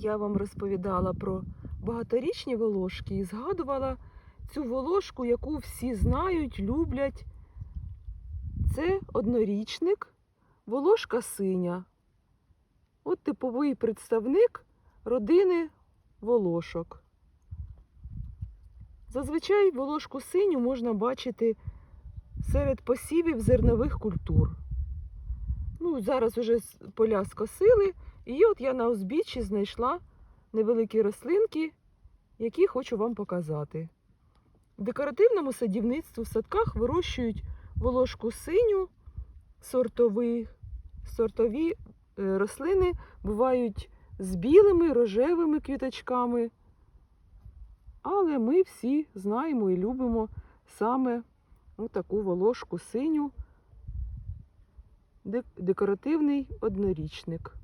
я вам розповідала про багаторічні волошки і згадувала цю волошку, яку всі знають, люблять. Це однорічник, волошка синя. От типовий представник родини волошок. Зазвичай волошку синю можна бачити серед посівів зернових культур. Ну, зараз уже поля скосили, і от я на узбіччі знайшла невеликі рослинки, які хочу вам показати. В декоративному садівництві в садках вирощують волошку синю, сортові, сортові е, рослини бувають з білими рожевими квіточками. Але ми всі знаємо і любимо саме таку волошку синю, декоративний однорічник.